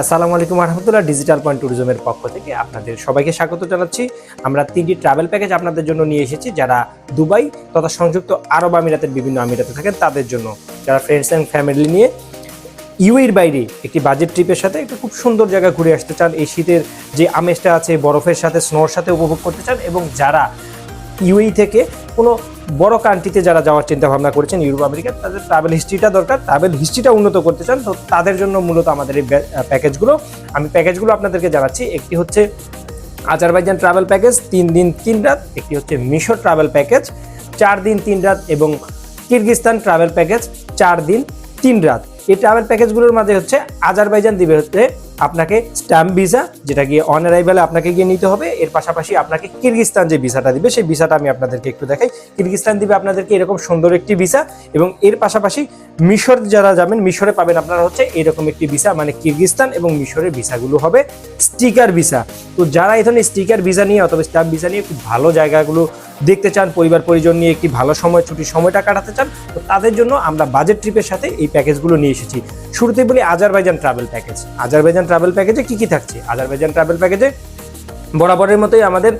আসসালামু আলাইকুম রহমতুল্লাহ digital point ট্যুরিজমের পক্ষ থেকে আপনাদের সবাইকে স্বাগত জানাচ্ছি। আমরা তিনটি ট্রাভেল প্যাকেজ আপনাদের জন্য নিয়ে এসেছি, যারা দুবাই তথা সংযুক্ত আরব আমিরাতের বিভিন্ন আমিরাতে থাকেন, তাদের জন্য। যারা ফ্রেন্ডস অ্যান্ড ফ্যামিলি নিয়ে ইউএর বাইরে একটি বাজেট ট্রিপের সাথে একটা খুব সুন্দর জায়গা ঘুরে আসতে চান, এই শীতের যে আমেজটা আছে, বরফের সাথে স্নোর সাথে উপভোগ করতে চান, এবং যারা ইউএই থেকে কোনো বড় কান্ট্রিতে যারা যাওয়ার চিন্তা ভাবনা করেছেন, ইউরোপ, আমেরিকা, তাদের ট্রাভেল হিস্ট্রিটা দরকার। ট্রাভেল হিস্ট্রিটা উন্নত করতে চান, তো তাদের জন্য মূলত আমাদের এই প্যাকেজগুলো আমি প্যাকেজগুলো আপনাদেরকে জানাচ্ছি। একটি হচ্ছে আজারবাইজান ট্রাভেল প্যাকেজ তিন দিন, তিন রাত। একটি হচ্ছে মিশর ট্রাভেল প্যাকেজ চার দিন, তিন রাত এবং কিরগিস্তান ট্রাভেল প্যাকেজ চার দিন, তিন রাত। এই ট্রাভেল প্যাকেজগুলোর মাঝে হচ্ছে আজারবাইজান দিবে হচ্ছে আপনাকে স্ট্যাম্প ভিসা যেটা গিয়ে অন অ্যারাইভেলে আপনাকে গিয়ে নিতে হবে। এর পাশাপাশি আপনাকে কিরগিস্তান যে ভিসাটা দিবে, সেই ভিসাটা আমি আপনাদেরকে একটু দেখাই। কিরগিস্তান দিবে আপনাদেরকে এরকম সুন্দর একটি ভিসা এবং এর পাশাপাশি মিশর যারা যাবেন, মিশরে পাবেন আপনারা হচ্ছে এরকম একটি ভিসা মানে কিরগিস্তান এবং মিশরের ভিসাগুলো হবে স্টিকার ভিসা তো যারা ধরনের স্টিকার ভিসা নিয়ে অথবা স্ট্যাম্প ভিসা নিয়ে খুব ভালো জায়গাগুলো দেখতে চান, পরিবার পরিজন নিয়ে একটি ভালো সময়, ছুটির সময়টা কাটাতে চান, তো তাদের জন্য আমরা বাজেট ট্রিপের সাথে এই প্যাকেজগুলো নিয়ে এসেছি। শুরুতেই বলি Azerbaijan travel package Azerbaijan travel প্যাকেজে কি কি থাকছে? আজারবাইজান ট্রাভেল প্যাকেজে বরাবরের মতোই আমাদের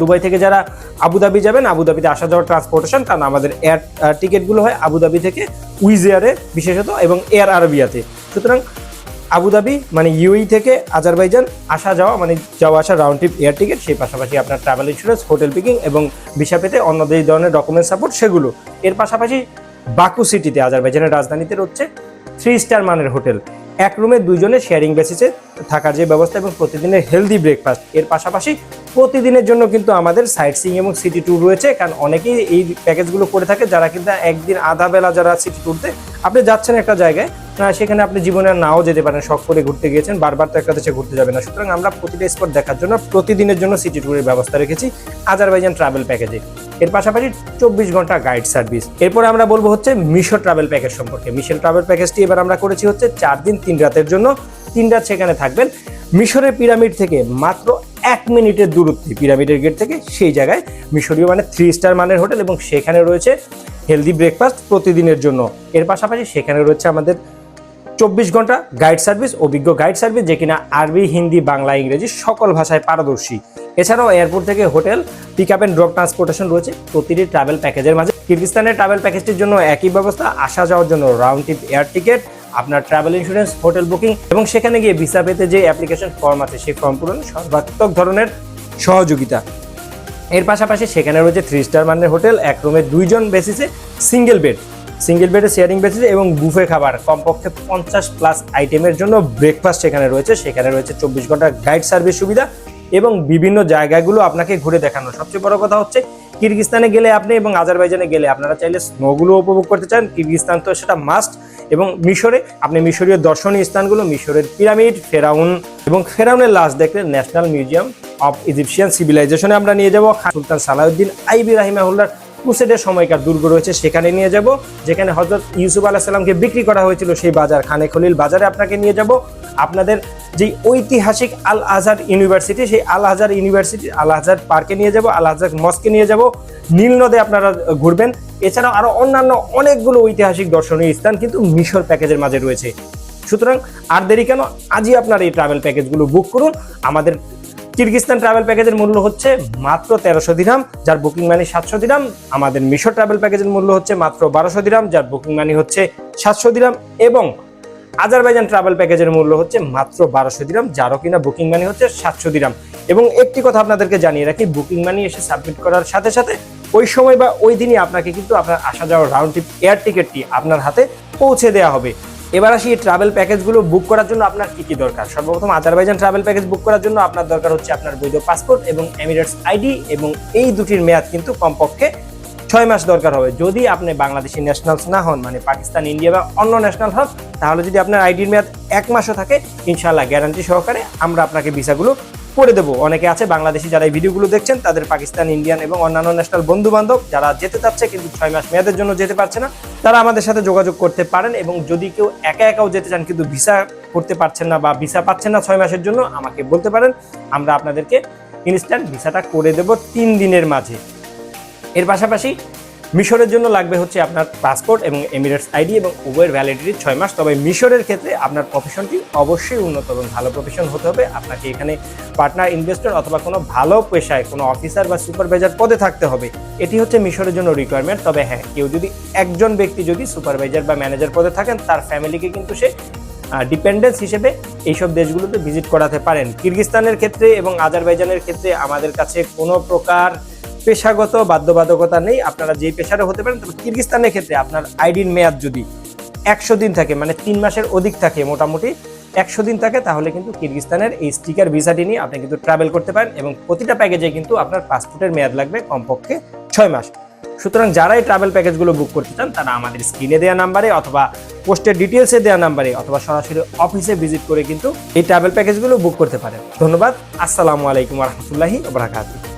দুবাই থেকে যারা আবুধাবি যাবেন আবুধাবিতে আসা যাওয়ার ট্রান্সপোর্টেশন কারণ আমাদের এয়ার টিকিটগুলো হয় আবুধাবি থেকে উইজ এয়ারে বিশেষত এবং এয়ার আরবিয়াতে সুতরাং আবুধাবি মানে ইউই থেকে আজারবাইজান আসা যাওয়া মানে যাওয়া আসা রাউন্ড ট্রিপ এয়ার টিকিট সেই পাশাপাশি আপনার ট্রাভেল ইন্স্যুরেন্স হোটেল পিকিং এবং ভিসা পেতে অন্য যে ধরনের ডকুমেন্ট সাপোর্ট সেগুলো। এর পাশাপাশি বাকু সিটিতে আজারবাইজানের রাজধানীতে হচ্ছে থ্রি স্টার মানের হোটেল এক রুমে দুজনে শেয়ারিং বেসিসে থাকার যে ব্যবস্থা এবং প্রতিদিনের হেলদি ব্রেকফাস্ট এর পাশাপাশি প্রতিদিনের জন্য কিন্তু আমাদের সাইট সিং এবং সিটি ট্যুর রয়েছে, কারণ অনেকেই এই প্যাকেজগুলো করে থাকে, যারা কিন্তু একদিন আধা বেলা যারা সিটি ট্যুরতে আপনি যাচ্ছেন একটা জায়গায় সেখানে আপনি জীবনে নাও যেতে পারেন, শখ করে ঘুরতে গিয়েছেন, বারবার তো একটা দেশে ঘুরতে যাবে না। সুতরাং আমরা প্রতিটা স্পট দেখার জন্য, প্রতিদিনের জন্য সিটি ট্যুরের ব্যবস্থা রেখেছি আজারবাইজান ট্রাভেল প্যাকেজে এর পাশাপাশি চব্বিশ ঘণ্টা গাইড সার্ভিস এরপরে আমরা বলব হচ্ছে মিশর ট্রাভেল প্যাকেজ সম্পর্কে। মিশর ট্রাভেল প্যাকেজটি এবার আমরা করেছি হচ্ছে চার দিন, তিন রাতের জন্য। তিন রাত সেখানে থাকবেন। মিশরের পিরামিড থেকে মাত্র এক মিনিটের দূরত্বে পিরামিডের গেট থেকে সেই জায়গায় মিশরীয় মানে থ্রি স্টার মানের হোটেল এবং সেখানে রয়েছে হেলদি ব্রেকফাস্ট প্রতিদিনের জন্য। এর পাশাপাশি সেখানে রয়েছে আমাদের চব্বিশ ঘণ্টা গাইড সার্ভিস অভিজ্ঞ গাইড সার্ভিস যে কিনা আরবি, হিন্দি, বাংলা, ইংরেজি সকল ভাষায় পারদর্শী। এছাড়াও এয়ারপোর্ট থেকে hotel pick up and drop transportation রয়েছে প্রতিটি ট্রাভেল প্যাকেজের মাঝে। কিরগিস্তানের ট্রাভেল প্যাকেজটির জন্য একই ব্যবস্থা, আসা যাওয়ার জন্য রাউন্ড ট্রিপ এয়ার টিকেট আপনার ট্রাভেল ইন্স্যুরেন্স হোটেল বুকিং এবং সেখানে গিয়ে ভিসা পেতে যে অ্যাপ্লিকেশন ফর্ম আছে, সেই ফর্ম পূরণে সর্বাত্মক ধরনের সহযোগিতা। এর পাশাপাশি সেখানে রয়েছে থ্রি স্টার মানের হোটেল এক রুমে দুইজন বেসিসে সিঙ্গেল বেড সিঙ্গেল বেডে শেয়ারিং বেসিসে এবং বুফে খাবার। কমপক্ষে পঞ্চাশ প্লাস আইটেমের জন্য ব্রেকফাস্ট সেখানে রয়েছে। সেখানে রয়েছে চব্বিশ ঘণ্টা গাইড সার্ভিস সুবিধা এবং বিভিন্ন জায়গাগুলো আপনাকে ঘুরে দেখানো। সবচেয়ে বড় কথা হচ্ছে, কিরগিস্তানে গেলে আপনি এবং আজারবাইজানে গেলে আপনারা চাইলে স্নোগুলো উপভোগ করতে চান। কিরগিস্তান তো সেটা মাস্ট এবং মিশরে, আপনি মিশরীয় দর্শনীয় স্থানগুলো, মিশরের পিরামিড, ফেরাউন এবং ফেরাউনের লাশ দেখলে ন্যাশনাল মিউজিয়াম অফ ইজিপশিয়ান সিভিলাইজেশনে আমরা নিয়ে যাব। সুলতান সালাউদ্দিন আইবি রাহিমাহুল্লার ক্রুসেডের সময়কার দুর্গ রয়েছে, সেখানে নিয়ে যাব। যেখানে হজরত ইউসুফ আলাহ সাল্লামকে বিক্রি করা হয়েছিল, সেই বাজার খানে খলিল বাজারে আপনাকে নিয়ে যাব। আপনাদের যে ঐতিহাসিক আল আজহার ইউনিভার্সিটি, সেই আল আজহার ইউনিভার্সিটি আল আজহার পার্কে নিয়ে যাব আল আজহার মস্কে নিয়ে যাব। নীল নদে আপনারা ঘুরবেন। এছাড়াও আরও অন্যান্য অনেকগুলো ঐতিহাসিক দর্শনীয় স্থান কিন্তু মিশর প্যাকেজের মাঝে রয়েছে। সুতরাং আর দেরি কেন? আজই আপনার এই ট্রাভেল প্যাকেজগুলো বুক করুন। আমাদের কিরগিস্তান ট্রাভেল প্যাকেজের মূল্য হচ্ছে মাত্র তেরোশো দিরাম, যার বুকিং মানি সাতশো দিরাম। আমাদের মিশর ট্রাভেল প্যাকেজের মূল্য হচ্ছে মাত্র বারোশো দিরাম, যার বুকিং মানি হচ্ছে সাতশো দিরাম এবং আজারবাইজান ট্রাভেল প্যাকেজের মূল্য হচ্ছে মাত্র বারোশো দিরাম, যারও কিনা বুকিং মানি হচ্ছে সাতশো দিরাম। এবং একটি কথা আপনাদেরকে জানিয়ে রাখি, বুকিং মানি এসে সাবমিট করার সাথে সাথে ওই সময় বা ওই দিনই আপনাকে কিন্তু আপনার আসা যাওয়ার রাউন্ড ট্রিপ এয়ার টিকিটটি আপনার হাতে পৌঁছে দেওয়া হবে। এবার আসি এই ট্রাভেল প্যাকেজগুলো বুক করার জন্য আপনার কি কি দরকার? সর্বপ্রথম আজারবাইজান ট্রাভেল প্যাকেজ বুক করার জন্য আপনার দরকার হচ্ছে আপনার বৈধ পাসপোর্ট এবং এমিরেটস আইডি এবং এই দুটির মেয়াদ কিন্তু কমপক্ষে ছয় মাস দরকার হবে। যদি আপনি বাংলাদেশি ন্যাশনালস না হন মানে পাকিস্তান, ইন্ডিয়া বা অন্য ন্যাশনাল হন তাহলে যদি আপনার আইডির মেয়াদ এক মাসও থাকে ইনশাল্লাহ গ্যারান্টি সহকারে আমরা আপনাকে ভিসাগুলো করে দেবো। অনেকে আছে বাংলাদেশি যারা এই ভিডিওগুলো দেখছেন, তাদের পাকিস্তান, ইন্ডিয়ান এবং অন্যান্য ন্যাশনাল বন্ধু বান্ধব যারা যেতে চাচ্ছে কিন্তু ছয় মাস মেয়াদের জন্য যেতে পারছে না তারা আমাদের সাথে যোগাযোগ করতে পারেন এবং যদি কেউ একা একাও যেতে চান কিন্তু ভিসা করতে পারছেন না বা ভিসা পাচ্ছেন না ছয় মাসের জন্য, আমাকে বলতে পারেন। আমরা আপনাদেরকে ইনস্ট্যান্ট ভিসাটা করে দেব তিন দিনের মাঝে। এর পাশাপাশি মিশরের জন্য লাগবে হচ্ছে আপনার পাসপোর্ট এবং এমিরেটস আইডি এবং উবের ভ্যালিডিটি ছয় মাস। তবে মিশরের ক্ষেত্রে আপনার প্রফেশনটি অবশ্যই উন্নত এবং ভালো প্রফেশন হতে হবে। আপনাকে এখানে পার্টনার ইনভেস্টর অথবা কোনো ভালো পেশায় কোনো অফিসার বা সুপারভাইজার পদে থাকতে হবে। এটি হচ্ছে মিশরের জন্য রিকোয়ারমেন্ট তবে হ্যাঁ কেউ যদি একজন ব্যক্তি যদি সুপারভাইজার বা ম্যানেজার পদে থাকেন, তার ফ্যামিলিকে কিন্তু সে ডিপেন্ডেন্স হিসেবে এইসব দেশগুলোতে ভিজিট করাতে পারেন। কিরগিস্তানের ক্ষেত্রে এবং আজারবাইজানের ক্ষেত্রে আমাদের কাছে কোনো প্রকার পেশাগত বাধ্যবাধকতা নেই, আপনারা যেই পেশারও হতে পারেন, তবে কিরগিস্তানের ক্ষেত্রে আপনার আইডির মেয়াদ যদি একশো দিন থাকে মানে তিন মাসের অধিক থাকে মোটামুটি একশো দিন থাকে, তাহলে কিন্তু কিরগিস্তানের এই স্টিকার ভিসাটি নিয়ে আপনি কিন্তু ট্রাভেল করতে পারেন এবং প্রতিটা প্যাকেজে কিন্তু আপনার পাসপোর্টের মেয়াদ লাগবে কমপক্ষে ছয় মাস। সুতরাং যারা এই ট্রাভেল প্যাকেজগুলো বুক করতে চান, তারা আমাদের স্ক্রিনে দেওয়া নাম্বারে অথবা পোস্টের ডিটেলসে দেওয়া নাম্বারে অথবা সরাসরি অফিসে ভিজিট করে কিন্তু এই ট্রাভেল প্যাকেজগুলো বুক করতে পারেন। ধন্যবাদ, আসসালামু আলাইকুম রহমতুল্লাহি বারাকাতুহু।